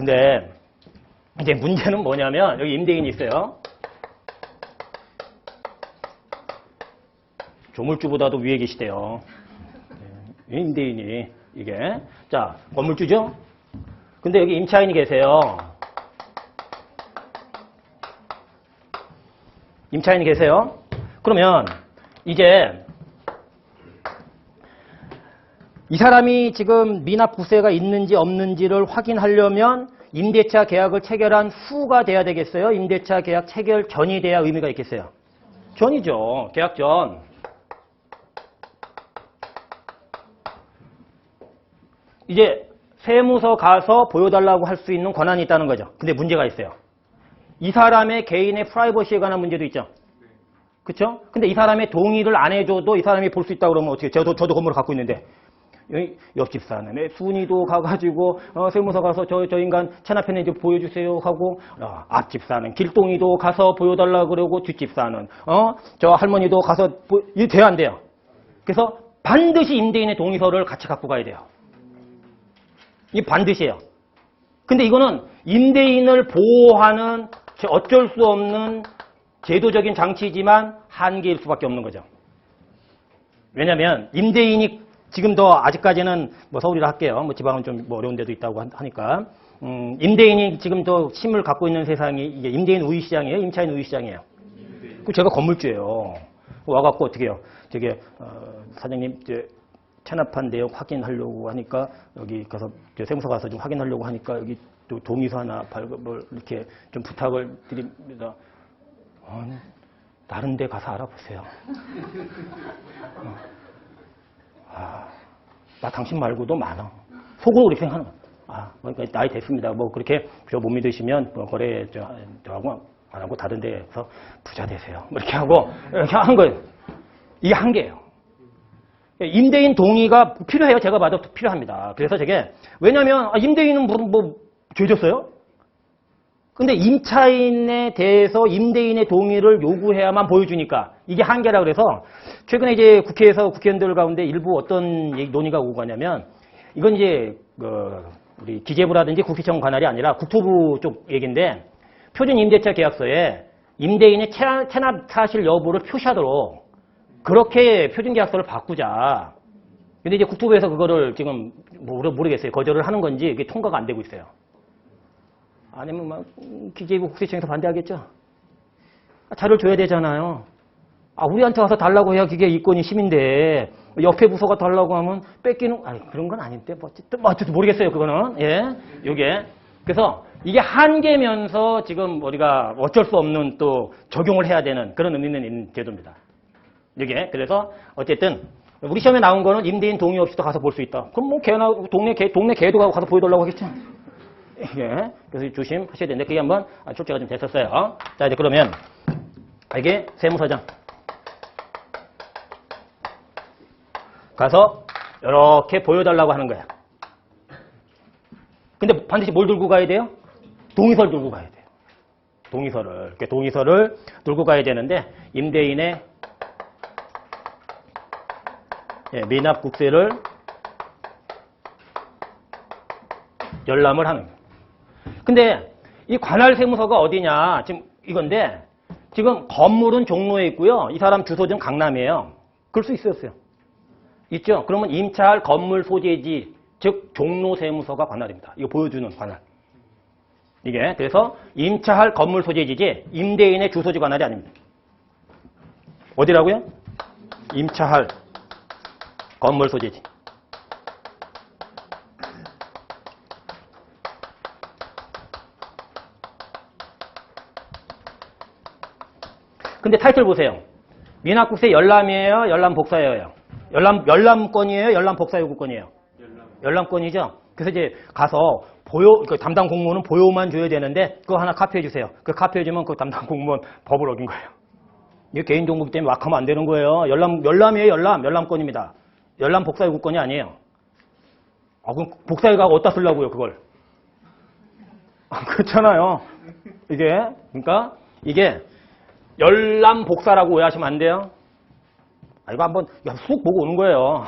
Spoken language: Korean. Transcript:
근데 이제 문제는 뭐냐면 여기 임대인이 있어요. 조물주보다도 위에 계시대요. 네, 임대인이 이게 자 건물주죠. 근데 여기 임차인이 계세요. 임차인이 계세요. 그러면 이제 이 사람이 지금 미납 부세가 있는지 없는지를 확인하려면 임대차 계약을 체결한 후가 돼야 되겠어요? 임대차 계약 체결 전이 돼야 의미가 있겠어요? 전이죠. 계약 전. 이제 세무서 가서 보여달라고 할 수 있는 권한이 있다는 거죠. 근데 문제가 있어요. 이 사람의 개인의 프라이버시에 관한 문제도 있죠. 그렇죠? 근데 이 사람의 동의를 안 해줘도 이 사람이 볼 수 있다 그러면 어떻게? 저도 저도 건물을 갖고 있는데 옆집 사람의 순위도 가가지고 어, 세무서 가서 저, 저 인간 체납했는 지 보여주세요 하고 어, 앞집 사는 길동이도 가서 보여달라 그러고 뒷집 사는 어 저 할머니도 가서 보, 이게 돼야 안 돼요. 그래서 반드시 임대인의 동의서를 같이 갖고 가야 돼요. 이 반드시예요. 근데 이거는 임대인을 보호하는 어쩔 수 없는 제도적인 장치지만 한계일 수밖에 없는 거죠. 왜냐하면 임대인이 지금도 아직까지는 뭐 서울이라 할게요. 뭐 지방은 좀 뭐 어려운 데도 있다고 하니까 음, 임대인이 지금도 힘을 갖고 있는 세상이 이게 임대인 우위 시장이에요, 임차인 우위 시장이에요. 그 제가 건물주예요. 와갖고 어떻게 해요? 저게 어, 사장님 이제 체납한 내역 확인하려고 하니까 여기 가서 저 세무서 가서 좀 확인하려고 하니까 여기 또 동의서 하나 발급을 이렇게 좀 부탁을 드립니다. 어, 다른 데 가서 알아보세요. 어. 아, 나 당신 말고도 많아. 속으로 그렇게 생각하는 거야. 아, 그러니까 나이 됐습니다. 뭐 그렇게 저 못 믿으시면 뭐 거래 저, 저하고 안 하고 다른 데서 부자 되세요. 뭐 이렇게 하고 이렇게 한 거예요. 이게 한계예요. 임대인 동의가 필요해요. 제가 봐도 필요합니다. 그래서 저게 왜냐하면 아, 임대인은 뭐, 뭐 죄졌어요? 근데 임차인에 대해서 임대인의 동의를 요구해야만 보여주니까 이게 한계라 그래서 최근에 이제 국회에서 국회의원들 가운데 일부 어떤 논의가 오고 가냐면 이건 이제 그 우리 기재부라든지 국회청 관할이 아니라 국토부 쪽 얘기인데 표준 임대차 계약서에 임대인의 체납, 사실 여부를 표시하도록 그렇게 표준 계약서를 바꾸자. 근데 이제 국토부에서 그거를 지금 모르, 모르겠어요. 거절을 하는 건지 이게 통과가 안 되고 있어요. 아니면 막 음, 기재부 국세청에서 반대하겠죠. 아, 자료를 줘야 되잖아요. 아 우리한테 와서 달라고 해야 그게 이권이 힘인데 옆에 부서가 달라고 하면 뺏기는 아니 그런 건 아닌데 뭐 어쨌든 뭐 어쨌든 모르겠어요 그거는 예 요게 그래서 이게 한계면서 지금 우리가 어쩔 수 없는 또 적용을 해야 되는 그런 의미는 있는 제도입니다. 이게 그래서 어쨌든 우리 시험에 나온 거는 임대인 동의 없이도 가서 볼 수 있다. 그럼 뭐 개나 동네 개 동네 개도 가고 가서 보여달라고 하겠죠. 예. 그래서 조심하셔야 되는데 그게 한번 출제가 좀 됐었어요. 자 이제 그러면 이게 세무서장 가서 이렇게 보여달라고 하는 거야. 근데 반드시 뭘 들고 가야 돼요? 동의서를 들고 가야 돼요. 동의서를 이렇게 동의서를 들고 가야 되는데 임대인의 예, 미납 국세를 열람을 하는 거예요. 근데 이 관할 세무서가 어디냐? 지금 이건데 지금 건물은 종로에 있고요. 이 사람 주소지는 강남이에요. 그럴 수 있었어요. 있죠? 그러면 임차할 건물 소재지, 즉 종로 세무서가 관할입니다. 이거 보여주는 관할. 이게 그래서 임차할 건물 소재지지 임대인의 주소지 관할이 아닙니다. 어디라고요? 임차할 건물 소재지. 근데 타이틀 보세요. 미납국세 열람이에요? 열람 복사예요? 열람, 열람권이에요? 열람 복사 요구권이에요? 열람 권이죠? 그래서 이제 가서 보요, 그 담당 공무원은 보요만 줘야 되는데 그거 하나 카피해 주세요. 그 카피해 주면 그 담당 공무원 법을 어긴 거예요. 이게 개인정보기 때문에 막 하면 안 되는 거예요. 열람, 열람이에요, 열람. 열람권입니다. 열람 복사 요구권이 아니에요. 아, 그럼 복사해가 어디다 쓰려고요, 그걸? 아, 그렇잖아요. 이게, 그러니까, 이게, 열람 복사라고 오해하시면 안 돼요. 아, 이거 한번 야, 쑥 보고 오는 거예요.